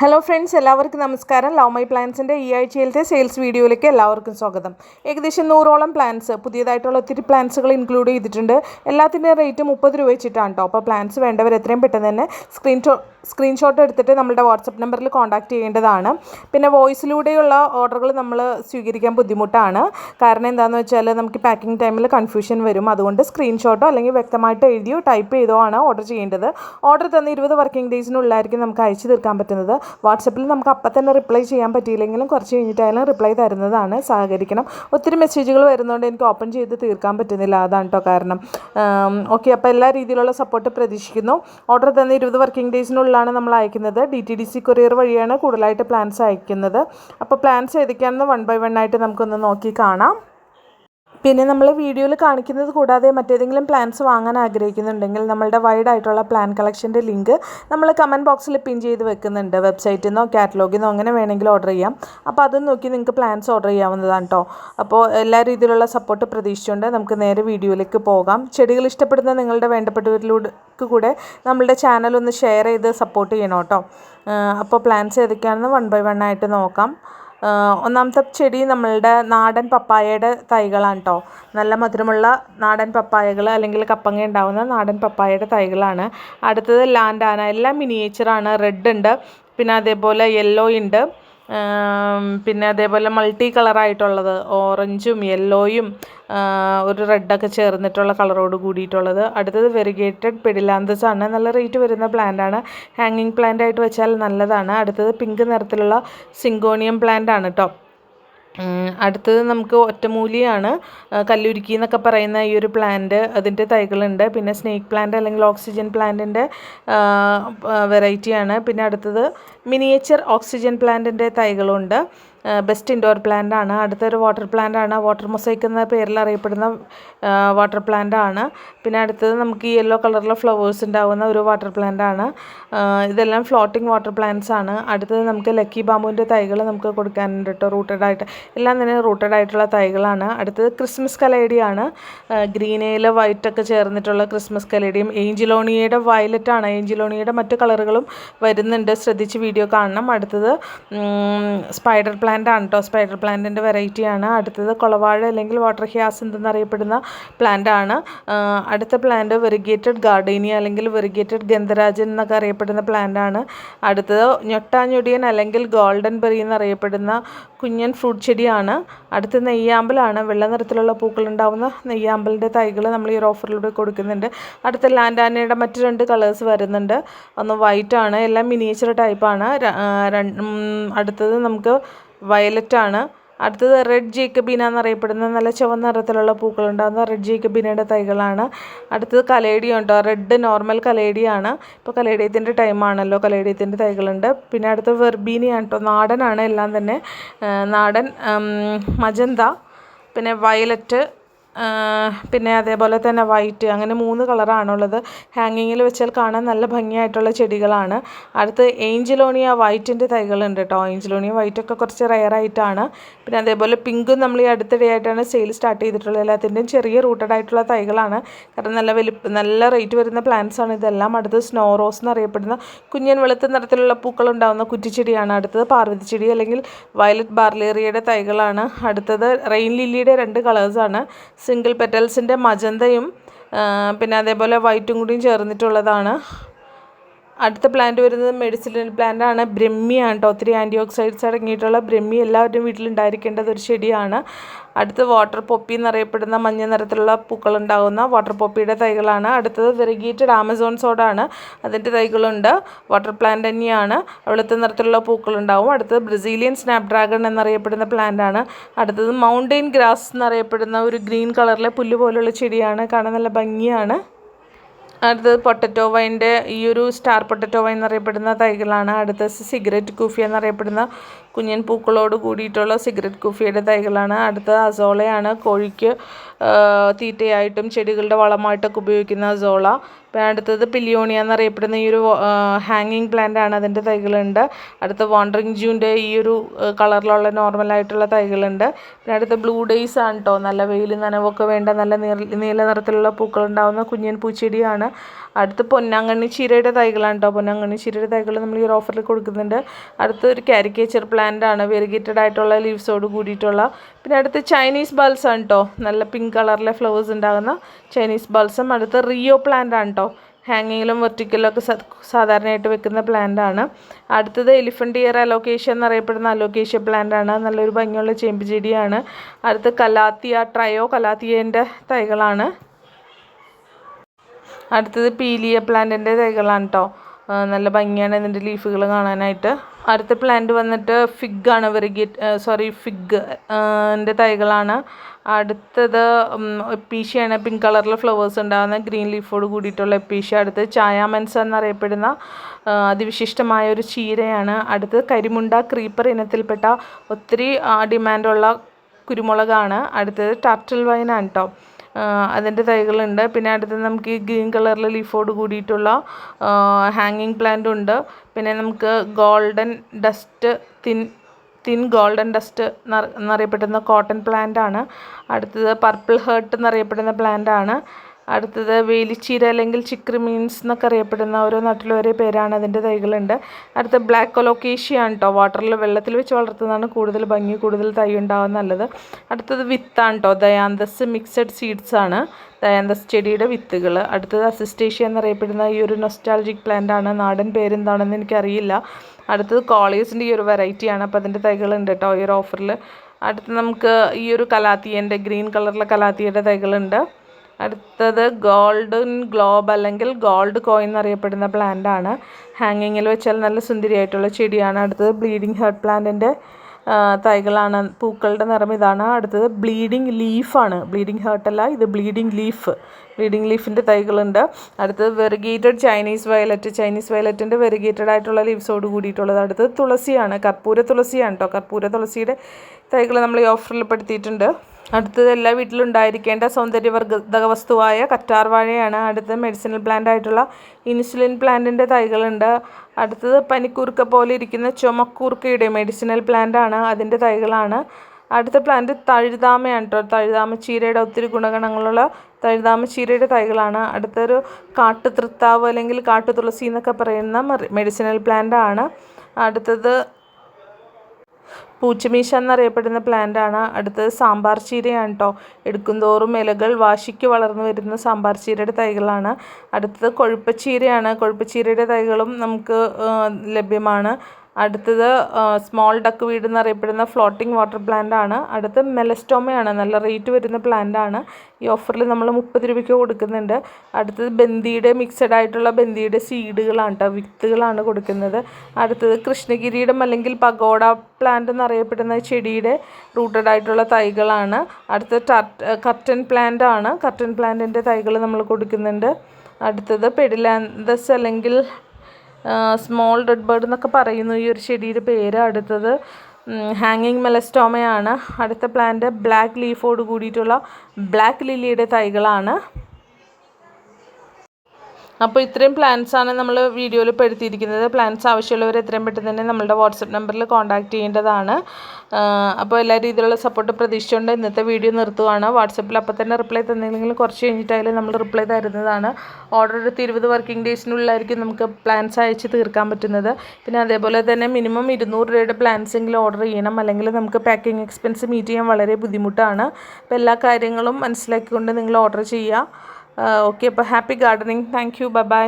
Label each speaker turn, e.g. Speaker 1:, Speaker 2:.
Speaker 1: Hello friends എല്ലാവർക്കും നമസ്കാരം. Love my പ്ലാൻസിന്റെ ഈ ആഴ്ചയിലത്തെ സെയിൽസ് വീഡിയോയിലേക്ക് എല്ലാവർക്കും സ്വാഗതം. ഏകദേശം നൂറോളം പ്ലാൻസ് പുതിയതായിട്ടുള്ള ഒത്തിരി പ്ലാൻസുകൾ ഇൻക്ലൂഡ് ചെയ്തിട്ടുണ്ട്. എല്ലാത്തിന്റെ റേറ്റ് മുപ്പത് രൂപ വെച്ചിട്ടാണ് കേട്ടോ അപ്പോൾ പ്ലാൻസ് വേണ്ടവർ എത്രയും പെട്ടെന്ന് തന്നെ സ്ക്രീൻഷോ സ്ക്രീൻഷോട്ട് എടുത്തിട്ട് നമ്മുടെ വാട്സപ്പ് നമ്പറിൽ കോൺടാക്റ്റ് ചെയ്യേണ്ടതാണ്. പിന്നെ വോയിസിലൂടെയുള്ള ഓർഡറുകൾ നമ്മൾ സ്വീകരിക്കാൻ ബുദ്ധിമുട്ടാണ്. കാരണം എന്താണെന്ന് വെച്ചാൽ നമുക്ക് പാക്കിംഗ് ടൈമിൽ കൺഫ്യൂഷൻ വരും. അതുകൊണ്ട് സ്ക്രീൻഷോട്ടോ അല്ലെങ്കിൽ വ്യക്തമായിട്ട് എഴുതിയോ ടൈപ്പ് ചെയ്തോ ആണ് ഓർഡർ ചെയ്യേണ്ടത്. ഓർഡർ തന്ന ഇരുപത് വർക്കിംഗ് ഡേയ്സിനുള്ളിലായിരിക്കും നമുക്ക് അയച്ചു തീർക്കാൻ പറ്റുന്നത്. വാട്സപ്പിൽ നമുക്ക് അപ്പം തന്നെ റിപ്ലൈ ചെയ്യാൻ പറ്റിയില്ലെങ്കിലും കുറച്ച് കഴിഞ്ഞിട്ടായാലും റിപ്ലൈ തരുന്നതാണ് സഹകരിക്കണം. ഒത്തിരി മെസ്സേജുകൾ വരുന്നതുകൊണ്ട് എനിക്ക് ഓപ്പൺ ചെയ്ത് തീർക്കാൻ പറ്റുന്നില്ല. അതാണ് കേട്ടോ കാരണം. ഓക്കെ അപ്പോൾ എല്ലാ രീതിയിലുള്ള സപ്പോർട്ട് പ്രതീക്ഷിക്കുന്നു. ഓർഡർ തന്ന ഇരുപത് വർക്കിംഗ് ഡേയ്സിനുള്ളിലാണ് നമ്മൾ അയക്കുന്നത്. D T D C courier വഴിയാണ് കൂടുതലായിട്ട് പ്ലാൻസ് അയക്കുന്നത്. അപ്പോൾ പ്ലാൻസ് ഏതൊക്കെയാണെന്ന് വൺ ബൈ വൺ ആയിട്ട് നമുക്കൊന്ന് നോക്കി കാണാം. പിന്നെ നമ്മൾ വീഡിയോയിൽ കാണിക്കുന്നത് കൂടാതെ മറ്റേതെങ്കിലും പ്ലാൻസ് വാങ്ങാൻ ആഗ്രഹിക്കുന്നുണ്ടെങ്കിൽ നമ്മളുടെ വൈഡ് ആയിട്ടുള്ള പ്ലാൻ കളക്ഷന്റെ ലിങ്ക് നമ്മൾ കമന്റ് ബോക്സിൽ പിൻ ചെയ്ത് വെക്കുന്നുണ്ട്. വെബ്സൈറ്റിൽ നിന്നോ കാറ്റലോഗിൽ നിന്നോ അങ്ങനെ വേണമെങ്കിൽ ഓർഡർ ചെയ്യാം. അപ്പോൾ അതും നോക്കി നിങ്ങൾക്ക് പ്ലാൻസ് ഓർഡർ ചെയ്യാവുന്നതാണ് കേട്ടോ അപ്പോൾ എല്ലാ രീതിയിലുള്ള സപ്പോർട്ട് പ്രതീക്ഷിച്ചുകൊണ്ട് നമുക്ക് നേരെ വീഡിയോയിലേക്ക് പോകാം. ചെടികൾ ഇഷ്ടപ്പെടുന്ന നിങ്ങളുടെ വേണ്ടപ്പെട്ടവരിലൂടെ കൂടെ നമ്മളുടെ ചാനൽ ഒന്ന് ഷെയർ ചെയ്ത് സപ്പോർട്ട് ചെയ്യണം കേട്ടോ അപ്പോൾ പ്ലാൻസ് ഏതൊക്കെയാണെന്ന് വൺ ബൈ വൺ ആയിട്ട് നോക്കാം. ഒന്നാമത്തെ ചെടി നമ്മളുടെ നാടൻ പപ്പായയുടെ തൈകളാണ് കേട്ടോ നല്ല മധുരമുള്ള നാടൻ പപ്പായകൾ അല്ലെങ്കിൽ കപ്പങ്ങ ഉണ്ടാകുന്ന നാടൻ പപ്പായയുടെ തൈകളാണ്. അടുത്തത് ലാൻഡാന. എല്ലാം മിനിയേച്ചറാണ് റെഡ് ഉണ്ട്. പിന്നെ അതേപോലെ യെല്ലോ ഉണ്ട്. പിന്നെ അതേപോലെ മൾട്ടി കളറായിട്ടുള്ളത് ഓറഞ്ചും യെല്ലോയും ഒരു റെഡൊക്കെ ചേർന്നിട്ടുള്ള കളറോട് കൂടിയിട്ടുള്ളത്. അടുത്തത് വെരിഗേറ്റഡ് പെഡിലാന്തസ് ആണ്. നല്ല റേറ്റ് വരുന്ന പ്ലാന്റ് ആണ്. ഹാങ്ങിങ് പ്ലാന്റ് ആയിട്ട് വെച്ചാൽ നല്ലതാണ്. അടുത്തത് പിങ്ക് നിറത്തിലുള്ള സിങ്കോണിയം പ്ലാന്റ് ആണ് കേട്ടോ അടുത്തത് നമുക്ക് ഒറ്റമൂലിയാണ്. കല്ലുരുക്കി എന്നൊക്കെ പറയുന്ന ഈ ഒരു പ്ലാന്റ് അതിന്റെ തൈകളുണ്ട്. പിന്നെ സ്നേക്ക് പ്ലാന്റ് അല്ലെങ്കിൽ ഓക്സിജൻ പ്ലാന്റിന്റെ വെറൈറ്റിയാണ് പിന്നെ അടുത്തത് മിനിയേച്ചർ ഓക്സിജൻ പ്ലാന്റിന്റെ തൈകളുണ്ട്. ബെസ്റ്റ് ഇൻഡോർ പ്ലാന്റ് ആണ്. അടുത്തൊരു വാട്ടർ പ്ലാന്റ് ആണ്. വാട്ടർ മൊസൈക്ക് എന്ന പേരിൽ അറിയപ്പെടുന്ന വാട്ടർ പ്ലാന്റ് ആണ്. പിന്നെ അടുത്തത് നമുക്ക് ഈ യെല്ലോ കളറിലെ ഫ്ലവേഴ്സ് ഉണ്ടാകുന്ന ഒരു വാട്ടർ പ്ലാന്റ് ആണ്. ഇതെല്ലാം ഫ്ലോട്ടിംഗ് വാട്ടർ പ്ലാന്റ്സ് ആണ്. അടുത്തത് നമുക്ക് ലക്കി ബാമ്പുവിന്റെ തൈകൾ നമുക്ക് കൊടുക്കാനുണ്ട് കേട്ടോ റൂട്ടഡ് ആയിട്ട്. എല്ലാം തന്നെ റൂട്ടഡ് ആയിട്ടുള്ള തൈകളാണ്. അടുത്തത് ക്രിസ്മസ് കലേഡിയാണ് വൈറ്റ് ഒക്കെ ചേർന്നിട്ടുള്ള ക്രിസ്മസ് കലേഡിയും ഏഞ്ചിലോണിയയുടെ വയലറ്റ് ആണ്. ഏഞ്ചിലോണിയയുടെ മറ്റു കളറുകളും വരുന്നുണ്ട്. ശ്രദ്ധിച്ച് വീഡിയോ കാണണം. അടുത്തത് സ്പൈഡർ പ്ലാന്റ് ആണ് കേട്ടോ. സ്പൈഡർ പ്ലാന്റിന്റെ വെറൈറ്റിയാണ് അടുത്തത് കുളവാഴ അല്ലെങ്കിൽ വാട്ടർ ഹ്യാസ് എന്നറിയപ്പെടുന്ന പ്ലാന്റ് ആണ്. അടുത്ത പ്ലാന്റ് വെറിഗേറ്റഡ് ഗാർഡേനിയ അല്ലെങ്കിൽ വെറിഗേറ്റഡ് ഗന്ധരാജൻ എന്നൊക്കെ അറിയപ്പെടുന്ന പ്ലാന്റ് ആണ്. അടുത്തത് ഞൊട്ടാഞ്ഞൊടിയൻ അല്ലെങ്കിൽ ഗോൾഡൻ ബെറി എന്നറിയപ്പെടുന്ന കുഞ്ഞൻ ഫ്രൂട്ട് ചെടിയാണ്. അടുത്ത നെയ്യാമ്പലാണ് വെള്ള നിറത്തിലുള്ള പൂക്കളുണ്ടാവുന്ന നെയ്യാമ്പലിന്റെ തൈകൾ നമ്മൾ ഈ ഓഫറിലൂടെ കൊടുക്കുന്നുണ്ട്. അടുത്ത ലാൻഡാനയുടെ മറ്റ് രണ്ട് കളേഴ്സ് വരുന്നുണ്ട്. ഒന്ന് വൈറ്റ് ആണ്. എല്ലാം മിനിയേച്ചർ ടൈപ്പാണ് അടുത്തത് നമുക്ക് വയലറ്റ് ആണ് അടുത്തത് റെഡ് ജേക്കബീന എന്നറിയപ്പെടുന്ന നല്ല ചുവന്ന നിറത്തിലുള്ള പൂക്കളുണ്ടാകുന്ന റെഡ് ജേക്കബീനയുടെ തൈകളാണ്. അടുത്തത് കലേഡിയം ഉണ്ടോ? റെഡ് നോർമൽ കലേഡിയാണ് ഇപ്പോൾ കലേഡിയത്തിന്റെ ടൈമാണല്ലോ കലേഡിയത്തിന്റെ തൈകളുണ്ട്. പിന്നെ അടുത്ത വെർബീനിയാണ് കേട്ടോ നാടനാണ് എല്ലാം തന്നെ. നാടൻ മജന്ത പിന്നെ വയലറ്റ് പിന്നെ അതേപോലെ തന്നെ വൈറ്റ് അങ്ങനെ മൂന്ന് കളറാണുള്ളത്. ഹാങ്ങിങ്ങിൽ വെച്ചാൽ കാണാൻ നല്ല ഭംഗിയായിട്ടുള്ള ചെടികളാണ്. അടുത്ത് ഏഞ്ചലോണിയ വൈറ്റിന്റെ തൈകളുണ്ട് കേട്ടോ ഏഞ്ചലോണിയ വൈറ്റൊക്കെ കുറച്ച് റയറായിട്ടാണ് പിന്നെ അതേപോലെ പിങ്കും നമ്മൾ ഈ അടുത്തിടെയായിട്ടാണ് സെയിൽ സ്റ്റാർട്ട് ചെയ്തിട്ടുള്ളത്. എല്ലാത്തിന്റെയും ചെറിയ റൂട്ടഡ് ആയിട്ടുള്ള തൈകളാണ്. കാരണം നല്ല വലിപ്പ നല്ല റേറ്റ് വരുന്ന പ്ലാന്റ്സ് ആണ് ഇതെല്ലാം. അടുത്ത് സ്നോ റോസ് എന്നറിയപ്പെടുന്ന കുഞ്ഞൻ വെളുത്ത നിറത്തിലുള്ള പൂക്കൾ ഉണ്ടാകുന്ന കുറ്റിച്ചെടിയാണ്. അടുത്തത് പാർവതി ചെടി അല്ലെങ്കിൽ വയലറ്റ് ബാർലേറിയയുടെ തൈകളാണ്. അടുത്തത് റെയിൻ ലില്ലിയുടെ രണ്ട് കളേഴ്സാണ് സിംഗിൾ പെറ്റൽസിന്റെ മജന്തയും പിന്നെ അതേപോലെ വൈറ്റും കൂടിയും ചേർന്നിട്ടുള്ളതാണ്. അടുത്ത പ്ലാന്റ് വരുന്നത് മെഡിസിനൽ പ്ലാന്റ് ആണ്. ബ്രഹ്മിയാണ് കേട്ടോ ഒത്തിരി ആന്റി ഓക്സൈഡ്സ് അടങ്ങിയിട്ടുള്ള ബ്രഹ്മി എല്ലാവരുടെയും വീട്ടിലുണ്ടായിരിക്കേണ്ടത് ഒരു ചെടിയാണ്. അടുത്ത് വാട്ടർ പോപ്പി എന്നറിയപ്പെടുന്ന മഞ്ഞ നിറത്തിലുള്ള പൂക്കളുണ്ടാകുന്ന വാട്ടർ പോപ്പിയുടെ തൈകളാണ്. അടുത്തത് വെറിഗേറ്റഡ് ആമസോൺ സോഡാണ് അതിന്റെ തൈകളുണ്ട്. വാട്ടർ പ്ലാന്റ് തന്നെയാണ്. വെളുത്ത നിറത്തിലുള്ള പൂക്കളുണ്ടാവും. അടുത്തത് ബ്രസീലിയൻ സ്നാപ് ഡ്രാഗൺ എന്നറിയപ്പെടുന്ന പ്ലാന്റ് ആണ്. അടുത്തത് മൗണ്ടെയിൻ ഗ്രാസ് എന്നറിയപ്പെടുന്ന ഒരു ഗ്രീൻ കളറിലെ പുല്ല് പോലുള്ള ചെടിയാണ്. കാണാൻ നല്ല ഭംഗിയാണ്. അടുത്തത് പൊട്ടറ്റോ വൈന്റെ ഈ ഒരു സ്റ്റാർ പൊട്ടറ്റോ വൈൻ എന്നറിയപ്പെടുന്ന തൈകളാണ്. അടുത്തത് സിഗരറ്റ് കുഫി എന്നറിയപ്പെടുന്ന കുഞ്ഞൻ പൂക്കളോട് കൂടിയിട്ടുള്ള സിഗരറ്റ് കുഫിയുടെ തൈകളാണ്. അടുത്തത് അസോളയാണ്. കോഴിക്ക് തീറ്റയായിട്ടും ചെടികളുടെ വളമായിട്ടൊക്കെ ഉപയോഗിക്കുന്ന അസോള. പിന്നെ അടുത്തത് പിലിയോണിയ എന്നറിയപ്പെടുന്ന ഈ ഒരു ഹാങ്ങിങ് പ്ലാന്റ് ആണ് അതിന്റെ തൈകളുണ്ട്. അടുത്ത വാണ്ടറിങ് ജൂന്റെ ഈ ഒരു കളറിലുള്ള നോർമലായിട്ടുള്ള തൈകളുണ്ട്. പിന്നെ അടുത്ത ബ്ലൂ ഡേയ്സ് ആണ് കേട്ടോ നല്ല വെയിൽ നനവൊക്കെ വേണ്ട നല്ല നീല നിറത്തിലുള്ള പൂക്കളുണ്ടാവുന്ന കുഞ്ഞൻ പൂച്ചെടിയാണ്. അടുത്ത് പൊന്നാങ്കണ്ണി ചീരയുടെ തൈകളാണ് കേട്ടോ പൊന്നാങ്കണ്ണി ചീരയുടെ തൈകൾ നമ്മൾ ഈ ഓഫറിൽ കൊടുക്കുന്നുണ്ട്. അടുത്ത് ഒരു കാരിക്കേച്ചർ പ്ലാന്റ് ആണ്. വെരിഗേറ്റഡ് ആയിട്ടുള്ള ലീവ്സോട് കൂടിയിട്ടുള്ള. പിന്നെ അടുത്ത് ചൈനീസ് ബൾസ് ആണ് കേട്ടോ നല്ല പിങ്ക് കളറിലെ ഫ്ലവേഴ്സ് ഉണ്ടാകുന്ന ചൈനീസ് ബൾസും അടുത്ത് റിയോ പ്ലാന്റ് ആണ് കേട്ടോ ഹാങ്ങിങ്ങിലും വെർട്ടിക്കലും ഒക്കെ സാധാരണയായിട്ട് വെക്കുന്ന പ്ലാന്റ് ആണ്. അടുത്തത് എലിഫന്റ് ഇയർ അലോക്കേഷൻ എന്നറിയപ്പെടുന്ന അലോക്കേഷ്യ പ്ലാന്റ് ആണ്. നല്ലൊരു ഭംഗിയുള്ള ചേമ്പ് ചെടിയാണ്. അടുത്ത് കലാത്തിയ ട്രയോ കലാത്തിയേന്റെ തൈകളാണ്. അടുത്തത് പീലിയ പ്ലാന്റിന്റെ തൈകളാണ് കേട്ടോ നല്ല ഭംഗിയാണ് ഇതിന്റെ ലീഫുകൾ കാണാനായിട്ട്. അടുത്ത പ്ലാന്റ് വന്നിട്ട് ഫിഗ് ആണ് വെറിഗേറ്റ് സോറി ഫിഗ് ന്റെ തൈകളാണ്. അടുത്തത് എപ്പീഷയാണ് പിങ്ക് കളറിൽ ഫ്ലവേഴ്സ് ഉണ്ടാകുന്ന ഗ്രീൻ ലീഫോട് കൂടിയിട്ടുള്ള എപ്പീഷ അടുത്ത് ചായാമെൻസ് എന്നറിയപ്പെടുന്ന അതിവിശിഷ്ടമായ ഒരു ചീരയാണ്. അടുത്ത് കരിമുണ്ട ക്രീപ്പർ ഇനത്തിൽപ്പെട്ട ഒത്തിരി ഡിമാൻഡുള്ള കുരുമുളകാണ്. അടുത്തത് ടർട്ടിൽ വൈനാണ് കേട്ടോ അതിന്റെ തൈകളുണ്ട്. പിന്നെ അടുത്ത് നമുക്ക് ഈ ഗ്രീൻ കളറിൽ ലീഫോട് കൂടിയിട്ടുള്ള ഹാങ്ങിങ് പ്ലാന്റ് ഉണ്ട്. പിന്നെ നമുക്ക് golden dust thin thin golden dust എന്നറിയപ്പെടുന്ന കോട്ടൺ പ്ലാന്റ് ആണ്. അടുത്തത് പർപ്പിൾ ഹേർട്ട് എന്നറിയപ്പെടുന്ന പ്ലാന്റ് ആണ്. അടുത്തത് വേലിച്ചീര അല്ലെങ്കിൽ ചിക്രി മീൻസ് എന്നൊക്കെ അറിയപ്പെടുന്ന ഓരോ നാട്ടിലും ഒരേ പേരാണ് അതിന്റെ തൈകളുണ്ട്. അടുത്ത ബ്ലാക്ക് കൊലോക്കേഷ്യ ആണ് കേട്ടോ വാട്ടറിൽ വെള്ളത്തിൽ വെച്ച് വളർത്തുന്നതാണ് കൂടുതൽ ഭംഗി കൂടുതൽ തൈ ഉണ്ടാവാൻ നല്ലത്. അടുത്തത് വിത്താണ് കേട്ടോ ദയാന്തസ് മിക്സഡ് സീഡ്സ് ആണ്. ദയാന്തസ് ചെടിയുടെ വിത്തുകൾ. അടുത്തത് അസിസ്റ്റേഷ്യ എന്നറിയപ്പെടുന്ന ഈ ഒരു നൊസ്റ്റാൾജിക് പ്ലാന്റ് ആണ്. നാടൻ പേരെന്താണെന്ന് എനിക്കറിയില്ല. അടുത്തത് കോളേജിന്റെ ഈ ഒരു വെറൈറ്റിയാണ് അപ്പോൾ അതിന്റെ തൈകളുണ്ട് കേട്ടോ ഈ ഒരു ഓഫറിൽ അടുത്ത് നമുക്ക് ഈ ഒരു കലാത്തിയന്റെ ഗ്രീൻ കളറിലെ കലാത്തിയുടെ തൈകളുണ്ട്. അടുത്തത് ഗോൾഡൻ ഗ്ലോബ് അല്ലെങ്കിൽ ഗോൾഡ് കോയിൻ എന്നറിയപ്പെടുന്ന പ്ലാന്റ് ആണ്. ഹാങ്ങിങ്ങിൽ വെച്ചാൽ നല്ല സുന്ദരിയായിട്ടുള്ള ചെടിയാണ്. അടുത്തത് ബ്ലീഡിങ് ഹെർട്ട് പ്ലാന്റിന്റെ തൈകളാണ്. പൂക്കളുടെ നിറം ഇതാണ്. അടുത്തത് ബ്ലീഡിങ് ലീഫാണ് ബ്ലീഡിങ് ഹേർട്ടല്ല ഇത് ബ്ലീഡിങ് ലീഫ് ബ്ലീഡിങ് ലീഫിന്റെ തൈകളുണ്ട്. അടുത്തത് വെറുഗേറ്റഡ് ചൈനീസ് വയലറ്റ് ചൈനീസ് വയലറ്റിന്റെ വെറുഗേറ്റഡ് ആയിട്ടുള്ള ലീവ്സോട് കൂടിയിട്ടുള്ളത്. അടുത്തത് തുളസിയാണ്. കർപ്പൂര തുളസിയാണ് കേട്ടോ കർപ്പൂര തുളസിയുടെ തൈകൾ നമ്മൾ ഈ ഓഫറിൽ പെടുത്തിയിട്ടുണ്ട്. അടുത്തത് എല്ലാ വീട്ടിലും ഉണ്ടായിരിക്കേണ്ട സൗന്ദര്യവർദ്ധക വസ്തുവായ കറ്റാർ വാഴയാണ് അടുത്തത് മെഡിസിനൽ പ്ലാന്റ് ആയിട്ടുള്ള ഇൻസുലിൻ പ്ലാന്റിന്റെ തൈകളുണ്ട്. അടുത്തത് പനിക്കൂർക്ക പോലെ ഇരിക്കുന്ന ചുമക്കൂർക്കയുടെ മെഡിസിനൽ പ്ലാന്റ് ആണ് അതിന്റെ തൈകളാണ്. അടുത്ത പ്ലാന്റ് തഴുതാമയാണ് കേട്ടോ തഴുതാമ ചീരയുടെ ഒത്തിരി ഗുണഗണങ്ങളുള്ള തഴുതാമ ചീരയുടെ തൈകളാണ്. അടുത്തൊരു കാട്ടുതൃത്താവ് അല്ലെങ്കിൽ കാട്ടുതുളസി എന്നൊക്കെ പറയുന്ന മെഡിസിനൽ പ്ലാന്റ് ആണ്. അടുത്തത് പൂച്ചമീശ എന്നറിയപ്പെടുന്ന പ്ലാന്റ് ആണ്. അടുത്തത് സാമ്പാർ ചീരയാണ് കേട്ടോ എടുക്കുന്തോറും ഇലകൾ വാശിക്ക് വളർന്നു വരുന്ന സാമ്പാർ ചീരയുടെ തൈകളാണ്. അടുത്തത് കൊഴുപ്പച്ചീരയാണ്. കൊഴുപ്പച്ചീരയുടെ തൈകളും നമുക്ക് ലഭ്യമാണ്. അടുത്തത് സ്മോൾ ഡക്ക് വീട് എന്നറിയപ്പെടുന്ന ഫ്ലോട്ടിംഗ് വാട്ടർ പ്ലാന്റ് ആണ്. അടുത്ത് മെലസ്റ്റോമയാണ് നല്ല റേറ്റ് വരുന്ന പ്ലാന്റ് ആണ്. ഈ ഓഫറിൽ നമ്മൾ മുപ്പത് രൂപയ്ക്ക് കൊടുക്കുന്നുണ്ട്. അടുത്തത് ബന്ദിയുടെ മിക്സഡ് ആയിട്ടുള്ള ബന്ദിയുടെ സീഡുകളാണ് കേട്ടോ വിത്തുകളാണ് കൊടുക്കുന്നത്. അടുത്തത് കൃഷ്ണഗിരിയിടം അല്ലെങ്കിൽ പഗോഡ പ്ലാന്റ് എന്നറിയപ്പെടുന്ന ചെടിയുടെ റൂട്ടഡ് ആയിട്ടുള്ള തൈകളാണ്. അടുത്ത കർട്ടൻ പ്ലാന്റ് ആണ്. കർട്ടൻ പ്ലാന്റിന്റെ തൈകൾ നമ്മൾ കൊടുക്കുന്നുണ്ട്. അടുത്തത് പെഡിലാന്തസ് അല്ലെങ്കിൽ സ്മോൾ റെഡ് ബേർഡ് എന്നൊക്കെ പറയുന്നു ഈ ഒരു ചെടിയുടെ പേര്. അടുത്തത് ഹാങ്ങിങ് മെലസ്റ്റോമയാണ് അടുത്ത പ്ലാന്റ് ബ്ലാക്ക് ലീഫോട് കൂടിയിട്ടുള്ള ബ്ലാക്ക് ലില്ലിയുടെ തൈകളാണ്. അപ്പോൾ ഇത്രയും ആണ് നമ്മൾ വീഡിയോയിൽ പെടുത്തിയിരിക്കുന്നത്. പ്ലാൻസ് ആവശ്യമുള്ളവർ എത്രയും പെട്ടെന്ന് തന്നെ നമ്മളുടെ വാട്സപ്പ് നമ്പറിൽ കോൺടാക്റ്റ് ചെയ്യേണ്ടതാണ്. അപ്പോൾ എല്ലാ രീതിയിലുള്ള സപ്പോർട്ട് പ്രതീക്ഷിച്ചുകൊണ്ട് ഇന്നത്തെ വീഡിയോ നിർത്തുവാണ്. വാട്സപ്പിൽ അപ്പോൾ തന്നെ റിപ്ലൈ തന്നില്ലെങ്കിൽ കുറച്ച് കഴിഞ്ഞിട്ടായാലും നമ്മൾ റിപ്ലൈ തരുന്നതാണ്. ഓർഡർ എടുത്ത് ഇരുപത് വർക്കിംഗ് ഡേയ്സിനുള്ളിലായിരിക്കും നമുക്ക് പ്ലാൻസ് അയച്ച് തീർക്കാൻ പറ്റുന്നത്. പിന്നെ അതേപോലെ തന്നെ മിനിമം ഇരുന്നൂറ് രൂപയുടെ പ്ലാൻസ് എങ്കിലും ഓർഡർ ചെയ്യണം. അല്ലെങ്കിൽ നമുക്ക് പാക്കിംഗ് എക്സ്പെൻസ് മീറ്റ് ചെയ്യാൻ വളരെ ബുദ്ധിമുട്ടാണ്. അപ്പോൾ എല്ലാ കാര്യങ്ങളും മനസ്സിലാക്കിക്കൊണ്ട് നിങ്ങൾ ഓർഡർ ചെയ്യുക. ഓക്കെ അപ്പോൾ happy gardening thank you bye bye